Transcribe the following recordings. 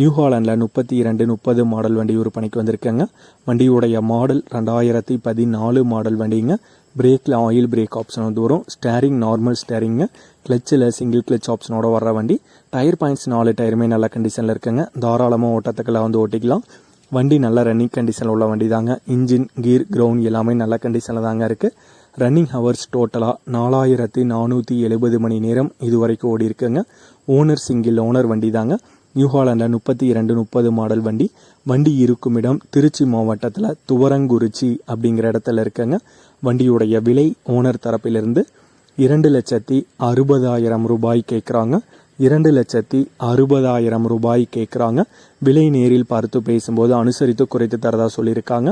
New ஹாலண்டில் முப்பத்தி இரண்டு முப்பது மாடல் வண்டி விற்பனைக்கு வந்திருக்கேங்க. வண்டியுடைய மாடல் ரெண்டாயிரத்தி பதினாலு மாடல் வண்டிங்க. பிரேக்கில் ஆயில் பிரேக் ஆப்ஷன் வந்து வரும். ஸ்டேரிங் நார்மல் ஸ்டேரிங்க கிளச்சில் சிங்கிள் கிளச் ஆப்ஷனோட வர்ற வண்டி. டயர் பாயிண்ட்ஸ் நாலு டயருமே நல்ல கண்டிஷனில் இருக்குங்க. தாராளமாக ஓட்டத்துக்கெல்லாம் வந்து ஓட்டிக்கலாம். வண்டி நல்ல ரன்னிங் கண்டிஷனில் உள்ள வண்டி தாங்க இன்ஜின் கீர் கிரவுண்ட் எல்லாமே நல்ல கண்டிஷனில் தாங்க இருக்குது ரன்னிங் ஹவர்ஸ் டோட்டலாக நாலாயிரத்தி நானூற்றி எழுபது மணி நேரம் இது வரைக்கும் ஓடி இருக்குங்க ஓனர் சிங்கிள் ஓனர் வண்டி தாங்க நியூ ஹாலண்டில் முப்பத்தி இரண்டு முப்பது மாடல் வண்டி. வண்டி இருக்கும் இடம் திருச்சி மாவட்டத்தில் துவரங்குறிச்சி அப்படிங்கிற இடத்துல இருக்கங்க. வண்டியுடைய விலை ஓனர் தரப்பிலிருந்து இரண்டு லட்சத்தி அறுபதாயிரம் ரூபாய் கேட்குறாங்க இரண்டு லட்சத்தி அறுபதாயிரம் ரூபாய் கேட்குறாங்க விலை நேரில் பார்த்து பேசும்போது அனுசரித்து குறைத்து தரதா சொல்லியிருக்காங்க.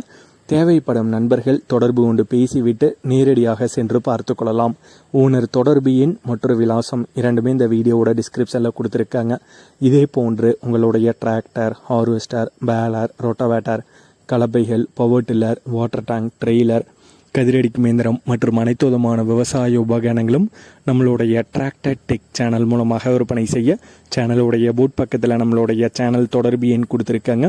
தேவைப்படும் நண்பர்கள் தொடர்பு கொண்டு பேசிவிட்டு நேரடியாக சென்று பார்த்து கொள்ளலாம். ஓனர் தொடர்பு எண் மற்றும் விலாசம். இரண்டுமே இந்த வீடியோவோட டிஸ்கிரிப்ஷனில் கொடுத்துருக்காங்க. இதே போன்று உங்களுடைய tractor harvester baler rotavator கலப்பைகள் power tiller water tank trailer கதிரடிக்கும் இயந்திரம் மற்றும் அனைத்து விதமான விவசாய உபகரணங்களும் நம்மளுடைய டிராக்டர் டெக் சேனல் மூலமாக விற்பனை செய்ய சேனலுடைய போட் பக்கத்தில் நம்மளுடைய சேனல் தொடர்பு எண் கொடுத்துருக்காங்க.